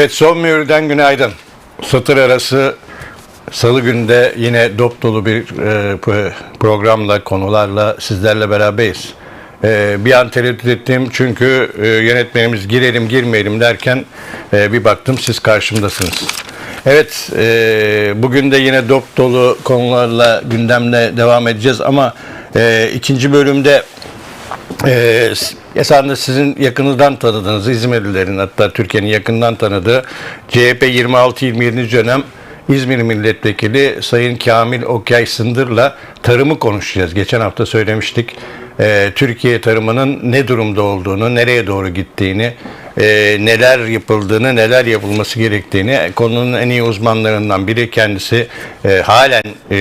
Evet son mühürden günaydın. Satır arası salı günde yine dop dolu bir e, programla konularla sizlerle beraberiz. E, bir an tereddüt ettim çünkü e, yönetmenimiz girelim girmeyelim derken e, bir baktım siz karşımdasınız. Evet e, bugün de yine dop dolu konularla gündemle devam edeceğiz ama e, ikinci bölümde ee, esasında sizin yakınından tanıdığınız İzmirlilerin hatta Türkiye'nin yakından tanıdığı CHP 26-27. dönem İzmir Milletvekili Sayın Kamil Okyay Sındır'la tarımı konuşacağız. Geçen hafta söylemiştik. Ee, Türkiye tarımının ne durumda olduğunu, nereye doğru gittiğini, e, neler yapıldığını, neler yapılması gerektiğini konunun en iyi uzmanlarından biri kendisi e, halen e,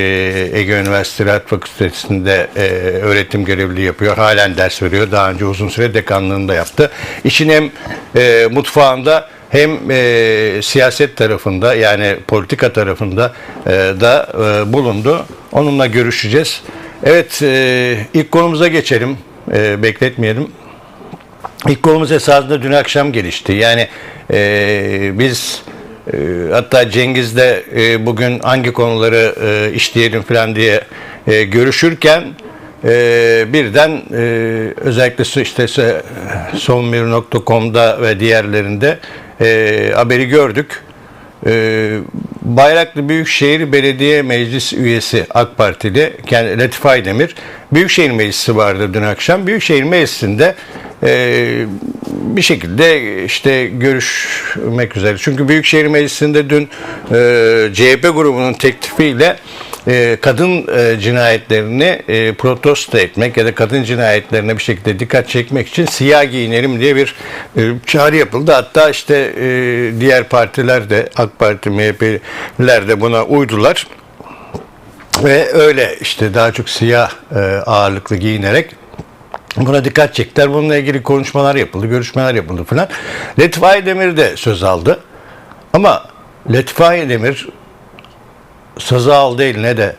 Ege Üniversitesi Tıp Fakültesi'nde e, öğretim görevliliği yapıyor. Halen ders veriyor. Daha önce uzun süre dekanlığında yaptı. İşin hem e, mutfağında hem e, siyaset tarafında yani politika tarafında e, da e, bulundu. Onunla görüşeceğiz. Evet e, ilk konumuza geçelim. E, bekletmeyelim. İlk konumuz esasında dün akşam gelişti. Yani e, biz e, hatta Cengiz de e, bugün hangi konuları e, işleyelim falan diye e, görüşürken e, birden e, özellikle işte sonmir.com'da ve diğerlerinde e, haberi gördük. E, Bayraklı Büyükşehir Belediye Meclis üyesi AK Partili kendi Latif Aydemir Büyükşehir Meclisi vardı dün akşam. Büyükşehir Meclisi'nde e, bir şekilde işte görüşmek üzere. Çünkü Büyükşehir Meclisi'nde dün e, CHP grubunun teklifiyle e, kadın e, cinayetlerini e, protesto etmek ya da kadın cinayetlerine bir şekilde dikkat çekmek için siyah giyinelim diye bir e, çağrı yapıldı. Hatta işte e, diğer partiler de AK Parti, MHP'ler de buna uydular. Ve öyle işte daha çok siyah e, ağırlıklı giyinerek Buna dikkat çektiler. Bununla ilgili konuşmalar yapıldı, görüşmeler yapıldı falan. Latif Aydemir de söz aldı. Ama Latif Aydemir sazı aldı eline de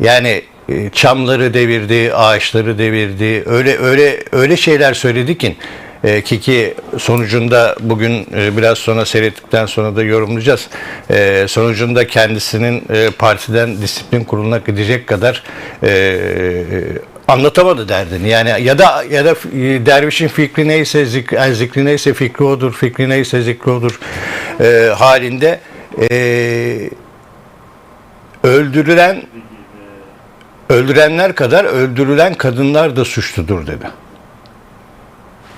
yani e, çamları devirdi, ağaçları devirdi. Öyle öyle öyle şeyler söyledi ki e, ki ki sonucunda bugün e, biraz sonra seyrettikten sonra da yorumlayacağız. E, sonucunda kendisinin partiden disiplin kuruluna gidecek kadar anlatamadı derdini. Yani ya da ya da e, dervişin fikri neyse zik, yani zikri neyse fikri odur, fikri neyse zikri odur e, halinde e, öldürülen öldürenler kadar öldürülen kadınlar da suçludur dedi.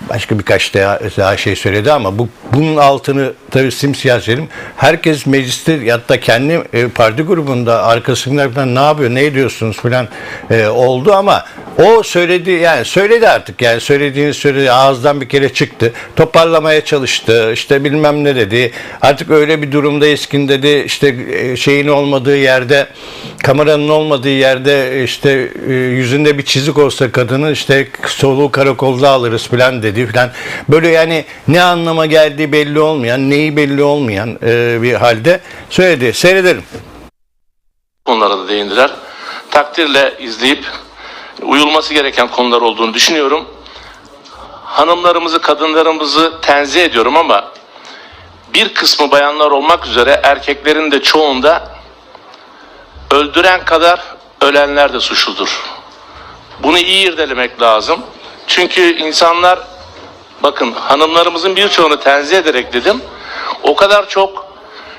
Başka birkaç daha, daha şey söyledi ama bu bunun altını tabii simsiyah söyledim. Herkes mecliste hatta kendi e, parti grubunda arkasındakiler falan ne yapıyor, ne ediyorsunuz falan e, oldu ama o söyledi yani söyledi artık yani söylediğini söyledi ağızdan bir kere çıktı. Toparlamaya çalıştı. işte bilmem ne dedi. Artık öyle bir durumdayız ki dedi işte e, şeyin olmadığı yerde kameranın olmadığı yerde işte e, yüzünde bir çizik olsa kadının işte soluğu karakolda alırız falan dedi falan. Böyle yani ne anlama geldiği belli olmayan, neyi belli olmayan e, bir halde söyledi. Seyredelim. konulara da değindiler. Takdirle izleyip uyulması gereken konular olduğunu düşünüyorum. Hanımlarımızı, kadınlarımızı tenzih ediyorum ama bir kısmı bayanlar olmak üzere erkeklerin de çoğunda öldüren kadar ölenler de suçludur. Bunu iyi irdelemek lazım. Çünkü insanlar bakın hanımlarımızın birçoğunu tenzih ederek dedim. O kadar çok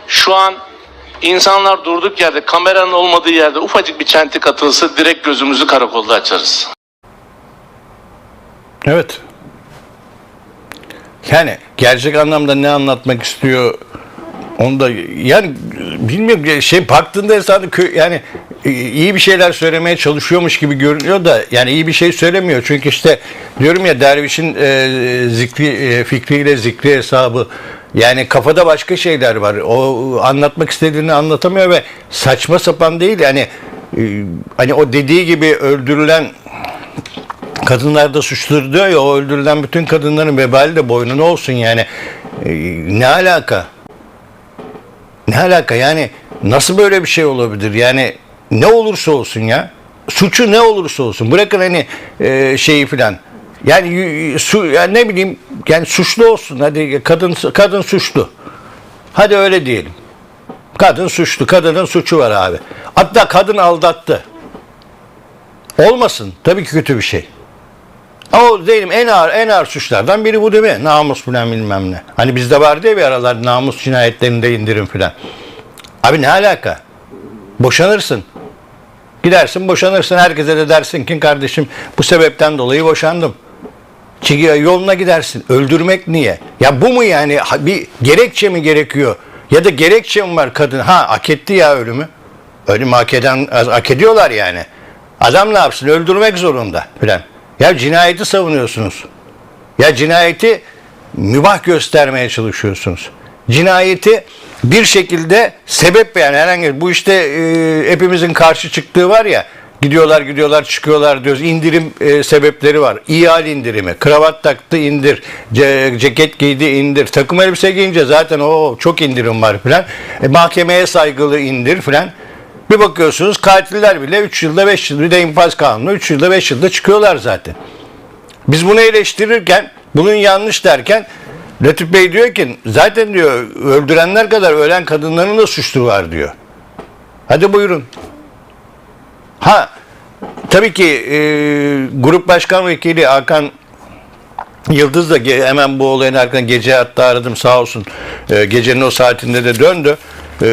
şu an insanlar durduk yerde kameranın olmadığı yerde ufacık bir çentik atılsa direkt gözümüzü karakolda açarız. Evet. Yani gerçek anlamda ne anlatmak istiyor onu da yani bilmiyorum şey baktığında esasında yani e, iyi bir şeyler söylemeye çalışıyormuş gibi görünüyor da yani iyi bir şey söylemiyor. Çünkü işte diyorum ya dervişin e, zikri e, fikriyle zikri hesabı yani kafada başka şeyler var. O anlatmak istediğini anlatamıyor ve saçma sapan değil yani e, hani o dediği gibi öldürülen kadınlar da suçludur diyor ya o öldürülen bütün kadınların vebali de boynuna olsun yani. E, ne alaka? Ne alaka yani nasıl böyle bir şey olabilir yani ne olursa olsun ya suçu ne olursa olsun bırakın hani e, şeyi filan yani su yani ne bileyim yani suçlu olsun hadi kadın kadın suçlu Hadi öyle diyelim. Kadın suçlu. Kadının suçu var abi. Hatta kadın aldattı. Olmasın. Tabii ki kötü bir şey. Ama diyelim en ağır en ağır suçlardan biri bu değil mi? Namus falan bilmem ne. Hani bizde vardı ya bir aralar namus cinayetlerinde indirim falan. Abi ne alaka? Boşanırsın. Gidersin boşanırsın. Herkese de dersin ki kardeşim bu sebepten dolayı boşandım. Çünkü yoluna gidersin. Öldürmek niye? Ya bu mu yani? Bir gerekçe mi gerekiyor? Ya da gerekçe mi var kadın? Ha hak etti ya ölümü. Ölüm hak, eden, hak ediyorlar yani. Adam ne yapsın? Öldürmek zorunda filan. Ya cinayeti savunuyorsunuz. Ya cinayeti mübah göstermeye çalışıyorsunuz. Cinayeti bir şekilde sebep yani herhangi bu işte e, hepimizin karşı çıktığı var ya gidiyorlar gidiyorlar çıkıyorlar diyoruz indirim e, sebepleri var. İhal indirimi, kravat taktı indir, ce- ceket giydi indir, takım elbise giyince zaten o çok indirim var filan. E, mahkemeye saygılı indir filan. Bir bakıyorsunuz katiller bile 3 yılda 5 yılda bir de infaz kanunu 3 yılda 5 yılda çıkıyorlar zaten. Biz bunu eleştirirken, bunun yanlış derken Latif Bey diyor ki zaten diyor öldürenler kadar ölen kadınların da suçlu var diyor. Hadi buyurun. Ha tabii ki e, grup başkan vekili Hakan Yıldız da hemen bu olayın arkasından gece hatta aradım sağ olsun e, gecenin o saatinde de döndü. E,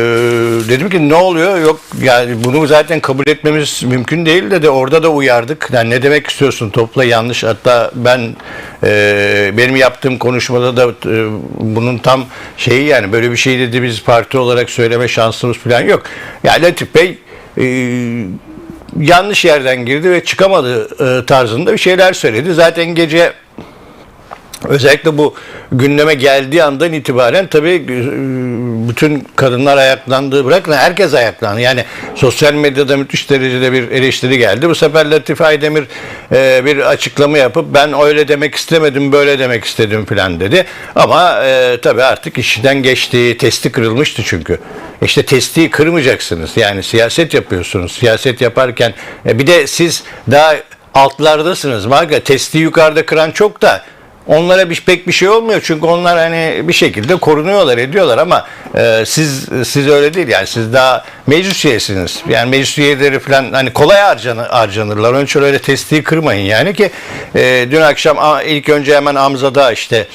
dedim ki ne oluyor? Yok yani bunu zaten kabul etmemiz mümkün değil de de orada da uyardık. Yani ne demek istiyorsun topla yanlış. Hatta ben e, benim yaptığım konuşmada da e, bunun tam şeyi yani böyle bir şey dedi biz parti olarak söyleme şansımız falan yok. Yani Latif Bey e, yanlış yerden girdi ve çıkamadı e, tarzında bir şeyler söyledi. Zaten gece Özellikle bu gündeme geldiği andan itibaren tabii e, bütün kadınlar ayaklandı. Bırakın herkes ayaklandı. Yani sosyal medyada müthiş derecede bir eleştiri geldi. Bu sefer Latif Aydemir e, bir açıklama yapıp ben öyle demek istemedim böyle demek istedim falan dedi. Ama e, tabii artık işten geçti. Testi kırılmıştı çünkü. İşte testi kırmayacaksınız. Yani siyaset yapıyorsunuz. Siyaset yaparken bir de siz daha altlardasınız. Marga testi yukarıda kıran çok da Onlara bir, pek bir şey olmuyor çünkü onlar hani bir şekilde korunuyorlar ediyorlar ama e, siz siz öyle değil yani siz daha meclis üyesiniz. Yani meclis üyeleri falan hani kolay harcanır, harcanırlar. Onun için öyle testiyi kırmayın yani ki e, dün akşam ilk önce hemen Amza'da işte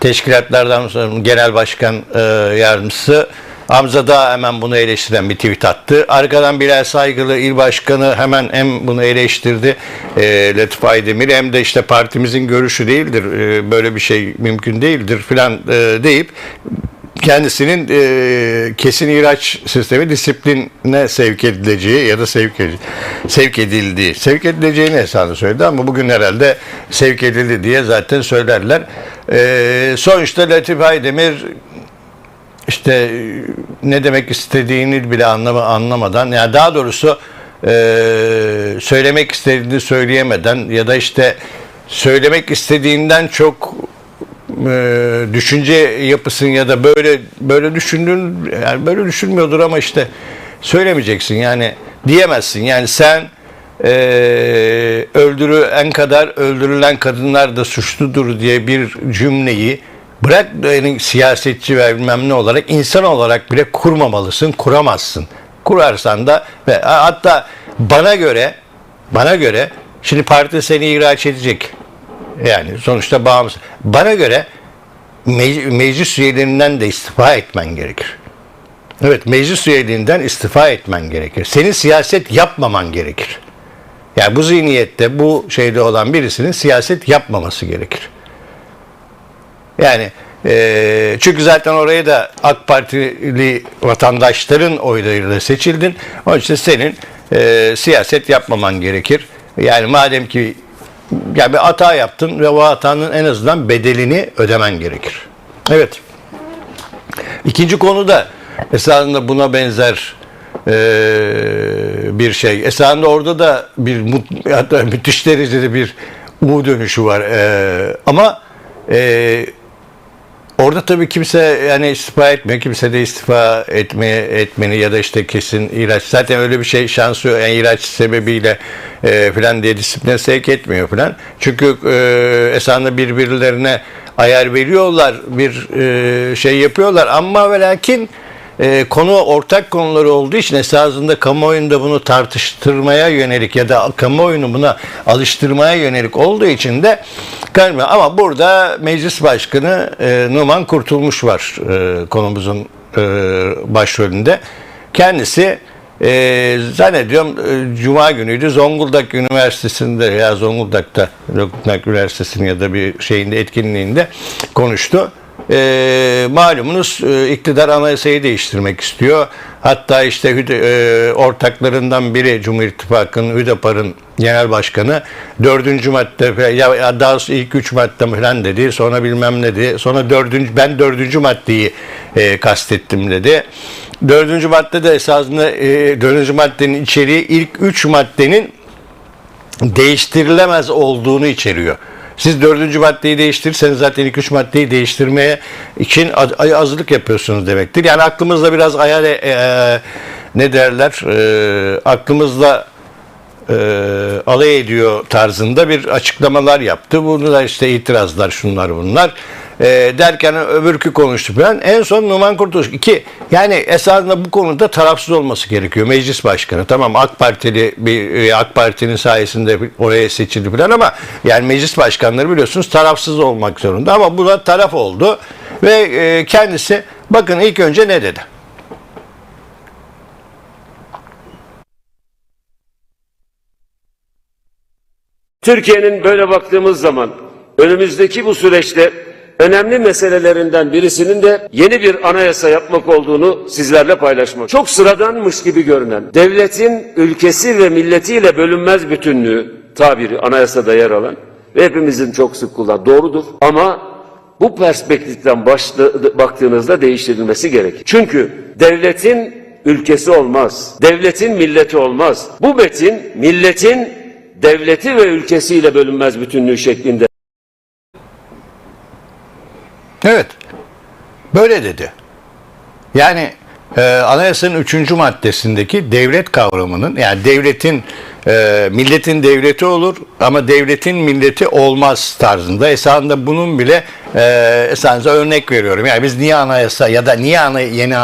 teşkilatlardan genel başkan e, yardımcısı Hamza da hemen bunu eleştiren bir tweet attı. Arkadan Bilal Saygılı il başkanı hemen hem bunu eleştirdi e, Latif Aydemir hem de işte partimizin görüşü değildir. e, böyle bir şey mümkün değildir filan e, deyip kendisinin e, kesin ihraç sistemi disipline sevk edileceği ya da sevk, sevk edildiği, sevk edileceğini esasında söyledi ama bugün herhalde sevk edildi diye zaten söylerler. E, sonuçta Latif Aydemir işte e, ne demek istediğini bile anlama, anlamadan ya daha doğrusu e, söylemek istediğini söyleyemeden ya da işte söylemek istediğinden çok e, düşünce yapısın ya da böyle böyle düşündüğün yani böyle düşünmüyordur ama işte söylemeyeceksin. Yani diyemezsin. Yani sen e, öldürülen kadar öldürülen kadınlar da suçludur diye bir cümleyi bırak yani siyasetçi ve bilmem ne olarak insan olarak bile kurmamalısın kuramazsın kurarsan da ve hatta bana göre bana göre şimdi parti seni ihraç edecek yani sonuçta bağımsız. Bana göre mec- meclis üyelerinden de istifa etmen gerekir. Evet meclis üyeliğinden istifa etmen gerekir. Senin siyaset yapmaman gerekir. Yani bu zihniyette bu şeyde olan birisinin siyaset yapmaması gerekir. Yani e, çünkü zaten oraya da AK Partili vatandaşların oylarıyla seçildin. Onun için senin e, siyaset yapmaman gerekir. Yani madem ki yani bir hata yaptın ve o hatanın en azından bedelini ödemen gerekir. Evet. İkinci konu da esasında buna benzer e, bir şey. Esasında orada da bir hatta müthiş derecede bir U dönüşü var. E, ama e, Orada tabii kimse yani istifa etmiyor. Kimse de istifa etmeye etmeni ya da işte kesin ilaç. Zaten öyle bir şey şansı yok. Yani ilaç sebebiyle e, falan diye disipline sevk etmiyor falan. Çünkü e, esasında birbirlerine ayar veriyorlar. Bir e, şey yapıyorlar. Ama ve lakin e, konu ortak konuları olduğu için esasında kamuoyunda bunu tartıştırmaya yönelik ya da kamuoyunu buna alıştırmaya yönelik olduğu için de kalmıyor. Ama burada meclis başkanı e, Numan Kurtulmuş var e, konumuzun e, başrolünde. Kendisi e, zannediyorum e, Cuma günüydü Zonguldak Üniversitesi'nde ya Zonguldak'ta Zonguldak Üniversitesi'nin ya da bir şeyinde etkinliğinde konuştu. E, malumunuz e, iktidar anayasayı değiştirmek istiyor. Hatta işte e, ortaklarından biri Cumhur İttifakı'nın Hüdapar'ın genel başkanı dördüncü madde ya, daha ilk üç madde falan dedi. Sonra bilmem ne dedi. Sonra dördüncü ben dördüncü maddeyi e, kastettim dedi. Dördüncü madde de esasında e, dördüncü maddenin içeriği ilk üç maddenin değiştirilemez olduğunu içeriyor. Siz dördüncü maddeyi değiştirirseniz zaten ilk üç maddeyi değiştirmeye için az- azlık yapıyorsunuz demektir. Yani aklımızda biraz ayar e, e, ne derler e, aklımızda e, alay ediyor tarzında bir açıklamalar yaptı. Bunu da işte itirazlar şunlar bunlar. E, derken öbürkü konuştu falan. En son Numan Kurtuluş. iki yani esasında bu konuda tarafsız olması gerekiyor. Meclis başkanı. Tamam AK Partili bir e, AK Parti'nin sayesinde oraya seçildi falan ama yani meclis başkanları biliyorsunuz tarafsız olmak zorunda. Ama buna taraf oldu ve e, kendisi bakın ilk önce ne dedi? Türkiye'nin böyle baktığımız zaman önümüzdeki bu süreçte önemli meselelerinden birisinin de yeni bir anayasa yapmak olduğunu sizlerle paylaşmak. Çok sıradanmış gibi görünen devletin ülkesi ve milletiyle bölünmez bütünlüğü tabiri anayasada yer alan ve hepimizin çok sık kullandığı doğrudur ama bu perspektiften başla, baktığınızda değiştirilmesi gerek. Çünkü devletin ülkesi olmaz. Devletin milleti olmaz. Bu metin milletin devleti ve ülkesiyle bölünmez bütünlüğü şeklinde Evet. Böyle dedi. Yani e, anayasanın üçüncü maddesindeki devlet kavramının yani devletin e, milletin devleti olur ama devletin milleti olmaz tarzında esasında bunun bile e, esasında örnek veriyorum. Yani biz niye anayasa ya da niye yeni